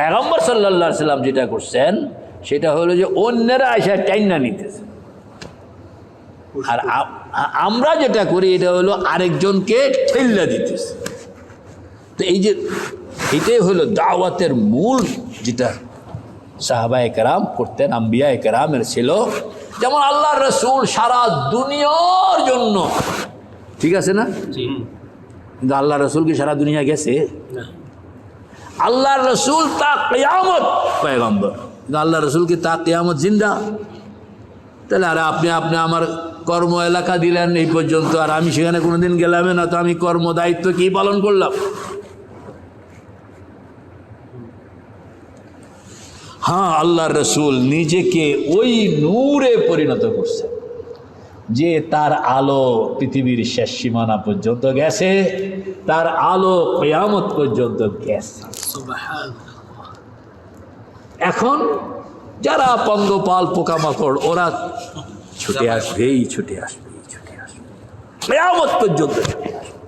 পায়গম্বর সাল্লাহ সাল্লাম যেটা করছেন সেটা হলো যে অন্যেরা আইসা টাইনা নিতেছে। আর আমরা যেটা করি এটা হলো আরেকজনকে ঠেল্লা দিতেছে। তো এই যে এটাই হলো দাওয়াতের মূল যেটা সাহাবা একরাম করতেন আম্বিয়া একরামের ছিল যেমন আল্লাহ রসুল সারা দুনিয়ার জন্য। ঠিক আছে না? কিন্তু আল্লাহ রসুল কি সারা দুনিয়া গেছে? না। আল্লাহ রসুল তা কেয়ামত। পয়গম্বর। আল্লাহ রসুল কি তা কেয়ামত জিন্দা? তাহলে আর আপনি আপনি আমার কর্ম এলাকা দিলেন এই পর্যন্ত, আর আমি সেখানে কোনোদিন গেলাম না, তো আমি কর্ম দায়িত্ব কি পালন করলাম? হ্যাঁ আল্লাহ রসুল নিজেকে ওই নূরে পরিণত করছে, যে তার আলো পৃথিবীর শেষ সীমানা পর্যন্ত গেছে। তার আলো কেয়ামত পর্যন্ত গেছে। এখন যারা পঙ্গপাল, পোকামাকড়, ওরা ছুটে আসবেই, ছুটে ছুটে আসবে কেয়ামত পর্যন্ত ছুটে আসবে।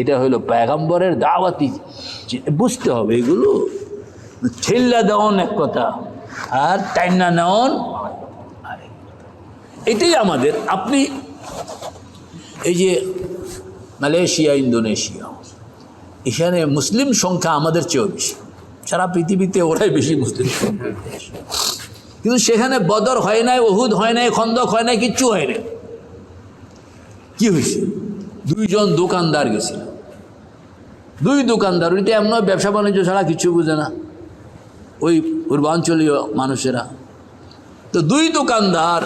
এটা হলো পেগাম্বরের দাওয়াতি বুঝতে হবে এগুলো। ছেল্লা দেওয়ান এক কথা, আর টাইনা নেওয়ান এটাই আমাদের। আপনি এই যে মালয়েশিয়া, ইন্দোনেশিয়া। এখানে মুসলিম সংখ্যা আমাদের চেয়েও বেশি। সারা পৃথিবীতে ওরাই বেশি মুসলিম কিন্তু সেখানে বদর হয় নাই ওহুদ হয় নাই, খন্দক হয় নাই, কিচ্ছু হয় নাই। কি হয়েছে? দুইজন দোকানদার গেছিল। দুই দোকানদার ওইটা এমন ব্যবসা বাণিজ্য ছাড়া কিছু বুঝে না। ওই পূর্বাঞ্চলীয় মানুষেরা। তো দুই দোকানদার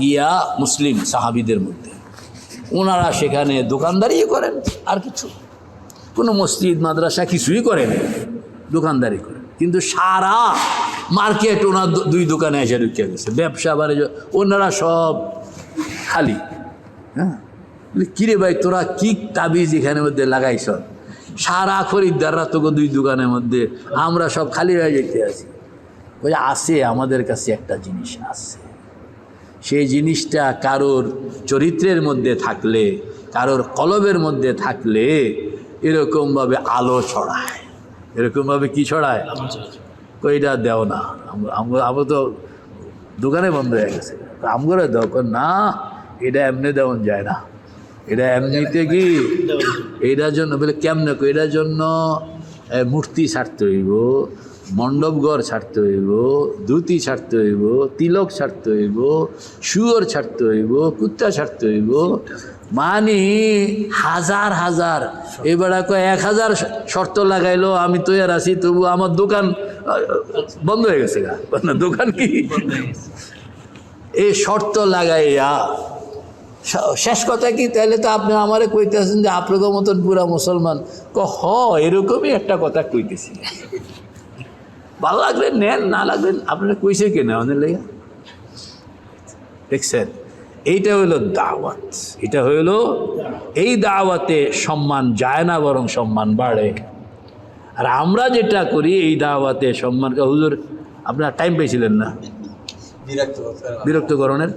গিয়া মুসলিম সাহাবিদের মধ্যে। ওনারা সেখানে দোকানদারি করেন, আর কিছু। কোনো মসজিদ, মাদ্রাসা কিছুই করেন দোকানদারি করে কিন্তু সারা মার্কেট ওনার দুই দোকানে এসে ঢুকে গেছে। ব্যবসা, বাণিজ্য, ওনারা সব খালি। হ্যাঁ? কিরে ভাই, তোরা কি তাবিজ এখানে মধ্যে লাগাইছ? সারা খরিদ্দাররা তোকে দুই দোকানের মধ্যে, আমরা সব খালি হয়ে যেতে আছি। ওই আছে, আমাদের কাছে একটা জিনিস আছে। সেই জিনিসটা কারোর চরিত্রের মধ্যে থাকলে, কারোর কলবের মধ্যে থাকলে এরকমভাবে আলো ছড়ায়। এরকমভাবে কি ছড়ায়? ওইটা দেও না আমরা- তো দোকানে বন্ধ হয়ে গেছে। আমগরে দাও না, এটা এমনি দেওয়ান যায় না। এটা এমনিতে কি এটার জন্য, বলে কেমনে এটার জন্য মূর্তি ছাড়তে হইব। মণ্ডপঘর ছাড়তে হইব, ধুতি ছাড়তে হইব, তিলক ছাড়তে হইব, শুয়োর ছাড়তে হইব কুত্তা ছাড়তে হইব। মানে হাজার হাজার, এবার এক হাজার শর্ত লাগাইলো, আমি তো আর আছি, তবু আমার দোকান বন্ধ হয়ে গেছে গা। দোকান কি? এই শর্ত লাগাইয়া শেষ কথা কি? তাহলে তো আপনি আমারে কইতেছেন যে আপনাদের মতন পুরা মুসলমান। ক হ এরকমই একটা কথা কইতেছি। ভালো লাগলে নেন না লাগবেন আপনারা কইছে কে না আমাদের লেগে দেখছেন এইটা হইল দাওয়াত। এটা হইল এই দাওয়াতে সম্মান যায় না বরং সম্মান বাড়ে। আর আমরা যেটা করি এই দাওয়াতে সম্মান হুজুর আপনার টাইম পেয়েছিলেন না? বিরক্তকরণের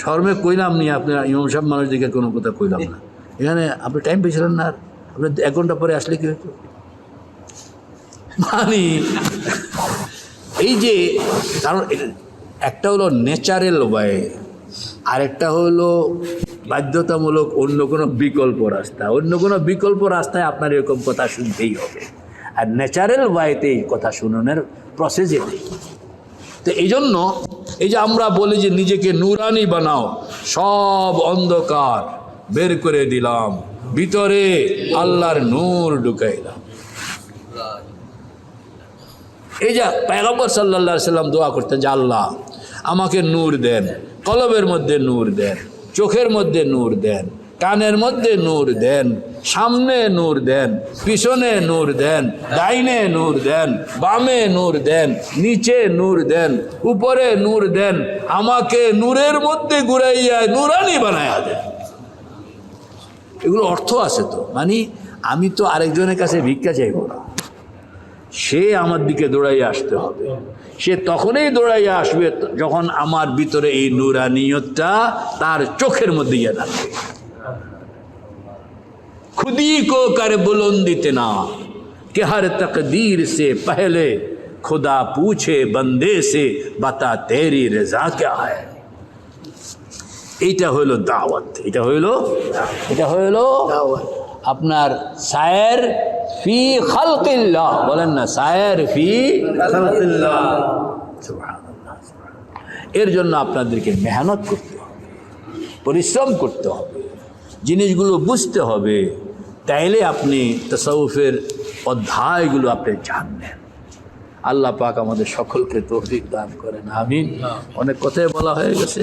শর্মে কইলাম নি আপনার ইমাম সাহেব মানুষদেরকে কোনো কথা কইলাম না। এখানে আপনি টাইম পেয়েছিলেন না আর আপনি এক ঘণ্টা পরে আসলে কি হতো মানে এই যে, কারণ একটা হলো ন্যাচারাল ওয়ে আরেকটা হলো বাধ্যতামূলক অন্য কোনো বিকল্প রাস্তা। অন্য কোনো বিকল্প রাস্তায় আপনার এরকম কথা শুনতেই হবে। আর ন্যাচারাল ওয়েতে এই কথা শুনানোর প্রসেস এটাই তো এই জন্য, এই যে আমরা বলি যে নিজেকে নুরানি বানাও, সব অন্ধকার বের করে দিলাম, ভিতরে আল্লাহর নূর ঢুকাইলাম। এই যে পেগম্বর সাল্লা সাল্লাম দোয়া করতেন যে আল্লাহ আমাকে নূর দেন কলবের মধ্যে নূর দেন চোখের মধ্যে নূর দেন কানের মধ্যে নূর দেন সামনে নূর দেন পিছনে নূর দেন ডাইনে নূর দেন বামে নূর দেন নিচে নূর দেন উপরে নূর দেন আমাকে নূরের মধ্যে ঘুরাইয়া নুরানি বানায়া দেন এগুলো অর্থ আছে তো মানে আমি তো আরেকজনের কাছে ভিক্ষা চাইব না সে আমার দিকে দৌড়াইয়া আসতে হবে। সে তখনই দৌড়াইয়া আসবে যখন আমার ভিতরে এই নুরানিয়তটা তার চোখের মধ্যে ইয়ে থাকবে খুদি কো কর বুলন্দিতে না। কে হার তকদীর সে পহলে খুদা পুছে বন্দে সে বাতা তেরি রেজা ক্যা হয় এইটা হইল দাওয়াত এটা হইল এটা হইল আপনার সায়ের ফি খালকিল্লাহ। বলেন না সায়ের ফি সুবহানাল্লাহ। এর জন্য আপনাদেরকে মেহনত করতে হবে পরিশ্রম করতে হবে জিনিসগুলো বুঝতে হবে। তাইলে আপনি তসৌফের অধ্যায়গুলো আপনি জানবেন। আল্লাহ পাক আমাদের সকলকে তৌফিক দান করেন আমিন। অনেক কথাই বলা হয়ে গেছে?